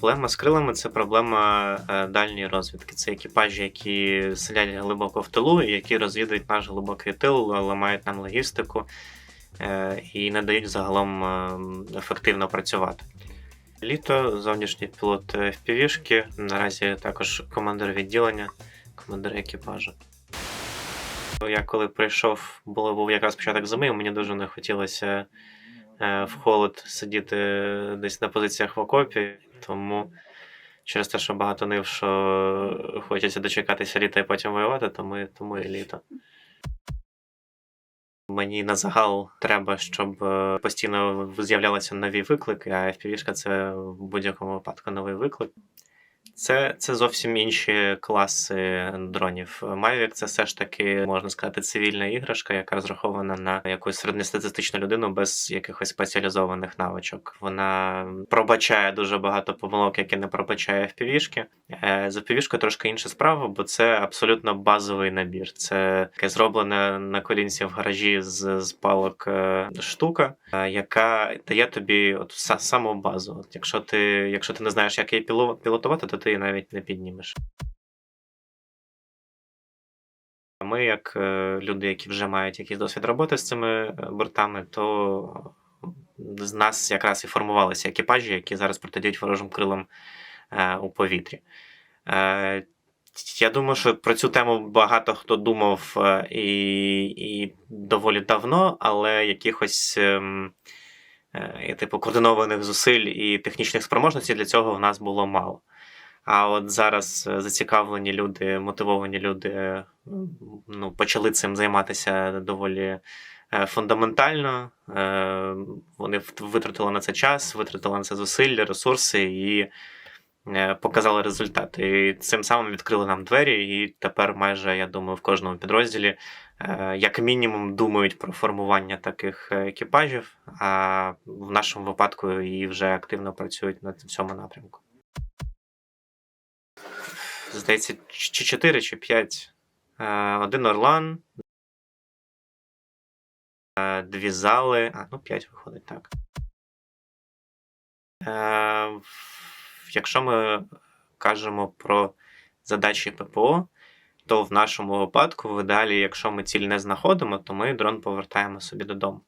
Проблема з крилами це проблема е, дальньої розвідки. Це екіпажі, які сидять глибоко в тилу, і які розвідують наш глибокий тил, ламають нам логістику е, і не дають загалом е, ефективно працювати. Літо, зовнішній пілот FPV-шки, наразі також командир відділення, командир екіпажу. Я коли прийшов, було був якраз початок зими, мені дуже не хотілося в холод сидіти десь на позиціях в окопі, тому через те, що багато нив, що хочеться дочекатися літа і потім воювати, тому, тому і літо. Мені на загал треба, щоб е, постійно з'являлися нові виклики, а FPV-шка це в будь-якому випадку новий виклик. Це, це зовсім інші класи дронів. Mavic це все ж таки, можна сказати, цивільна іграшка, яка розрахована на якусь середньостатистичну людину без якихось спеціалізованих навичок. Вона пробачає дуже багато помилок, які не пробачає FPV-шки. Е, З FPV-шкою трошки інша справа, бо це абсолютно базовий набір. Це таке зроблене на колінці в гаражі з, з палок е, штука, е, яка дає тобі от саму базу. От якщо ти, якщо ти не знаєш, як її піло- пілотувати, то ти її навіть не піднімеш. Ми, як е, люди, які вже мають якийсь досвід роботи з цими е, бортами, то з нас якраз і формувалися екіпажі, які зараз протидіють ворожим крилам е, у повітрі. Я думаю, що про цю тему багато хто думав і, і доволі давно, але якихось ем, типу координованих зусиль і технічних спроможностей для цього в нас було мало. А от зараз е, зацікавлені люди, мотивовані люди ну, почали цим займатися доволі е, фундаментально. Е, Вони витратили на це час, витратили на це зусилля, ресурси і показали результат. І цим самим відкрили нам двері, і тепер майже, я думаю, в кожному підрозділі як мінімум думають про формування таких екіпажів, а в нашому випадку і вже активно працюють на цьому напрямку. Здається, чи 4, чи 5. Один Орлан. е, Дві зали. А, ну 5 виходить, так. Е, Якщо ми кажемо про задачі ППО, то в нашому випадку, в ідеалі, якщо ми ціль не знаходимо, то ми дрон повертаємо собі додому.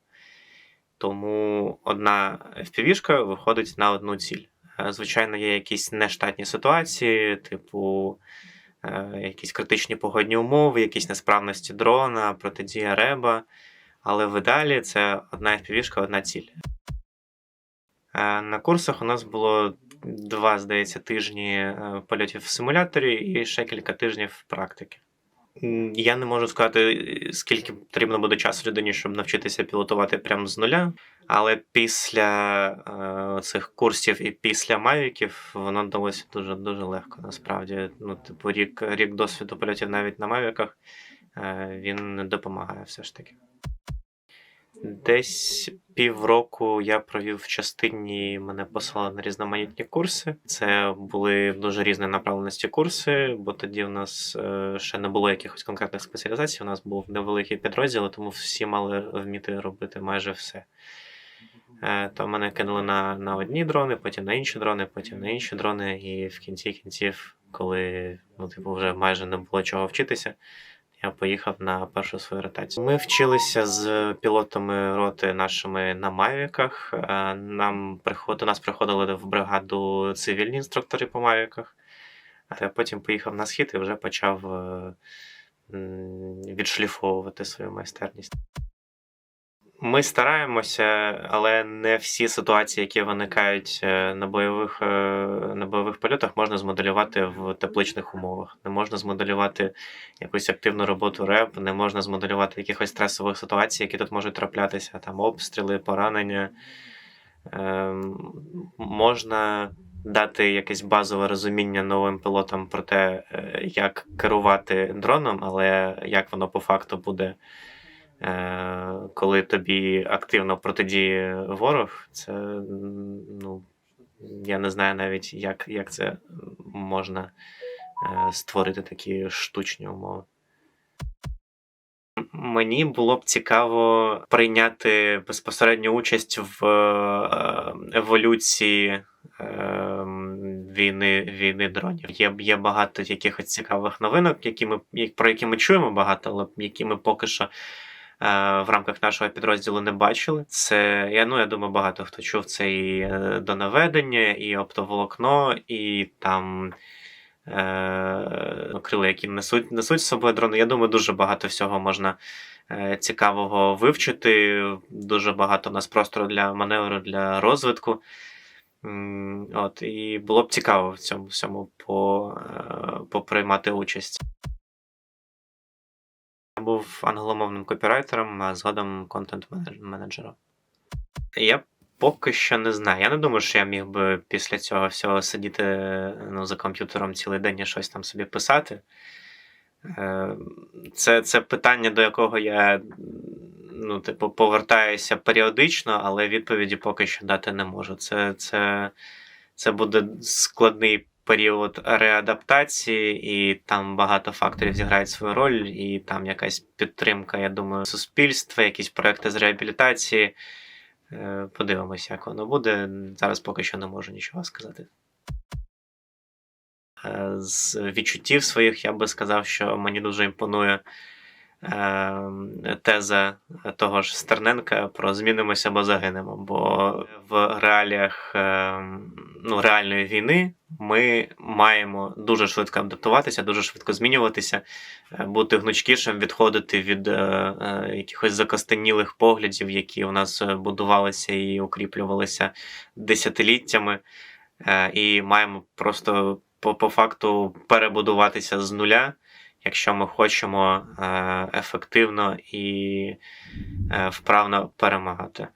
Тому одна FPV-шка виходить на одну ціль. Е, Звичайно, є якісь нештатні ситуації, типу е, якісь критичні погодні умови, якісь несправності дрона, протидія реба. Але в ідеалі це одна FPV-шка, одна ціль. Е, На курсах у нас було два, здається, тижні польотів в симуляторі і ще кілька тижнів практики. Я не можу сказати, скільки потрібно буде часу людині, щоб навчитися пілотувати прямо з нуля. Але після е, цих курсів і після мавіків воно далося дуже дуже легко. Насправді, ну, типу, рік, рік досвіду польотів навіть на мавіках е, він допомагає все ж таки. Десь півроку я провів в частині, мене послали на різноманітні курси. Це були дуже різної направленості курси, бо тоді в нас е, ще не було якихось конкретних спеціалізацій. У нас був невеликий підрозділ, тому всі мали вміти робити майже все. Е, То мене кинули на, на одні дрони, потім на інші дрони, потім на інші дрони, і в кінці кінців, коли ну, типу, вже майже не було чого вчитися, я поїхав на першу свою ротацію. Ми вчилися з пілотами роти нашими на Мавіках. Е, Нам приход... До нас приходили в бригаду цивільні інструктори по Мавіках. А потім поїхав на схід і вже почав е, відшліфовувати свою майстерність. Ми стараємося, але не всі ситуації, які виникають е, на бойових, е, на бойових польотах, можна змоделювати в тепличних умовах. Не можна змоделювати якусь активну роботу РЕП, не можна змоделювати якихось стресових ситуацій, які тут можуть траплятися, там обстріли, поранення. Ем, можна дати якесь базове розуміння новим пілотам про те, е, як керувати дроном, але як воно по факту буде. Е, коли тобі активно протидіє ворог, це ну, я не знаю навіть, як, як це можна е, створити такі штучні умови. Мені було б цікаво прийняти безпосередню участь в е, еволюції війни, війни дронів. Є, є багато якихось цікавих новинок, які ми, про які ми чуємо багато, але які ми поки що в рамках нашого підрозділу не бачили. Це я ну я думаю, багато хто чув це і е, донаведення, і оптоволокно, і там. Е, крила, які несуть, несуть з собою дрони. Я думаю, дуже багато всього можна е, цікавого вивчити. Дуже багато у нас простору для маневру, для розвитку. От, і було б цікаво в цьому всьому по, е, поприймати участь. Був англомовним копірайтером, а згодом контент-менеджером. Я поки що не знаю. Я не думаю, що я міг би після цього всього сидіти ну, за комп'ютером цілий день і щось там собі писати. Е, Це, це питання, до якого я ну, типу, повертаюся періодично, але відповіді поки що дати не можу. Це, це, це буде складний період реадаптації, і там багато факторів зіграють свою роль, і там якась підтримка, я думаю, суспільства, якісь проекти з реабілітації. Е, Подивимося, як воно буде. Зараз поки що не можу нічого сказати. Е, З відчуттів своїх я би сказав, що мені дуже імпонує теза того ж Стерненка про змінимося або загинемо. Бо в реаліях е, ну, реальної війни ми маємо дуже швидко адаптуватися, дуже швидко змінюватися, е, бути гнучкішим, відходити від е, е, якихось закостенілих поглядів, які у нас будувалися і укріплювалися десятиліттями. І маємо просто по, по факту перебудуватися з нуля, якщо ми хочемо е, ефективно і е, вправно перемагати.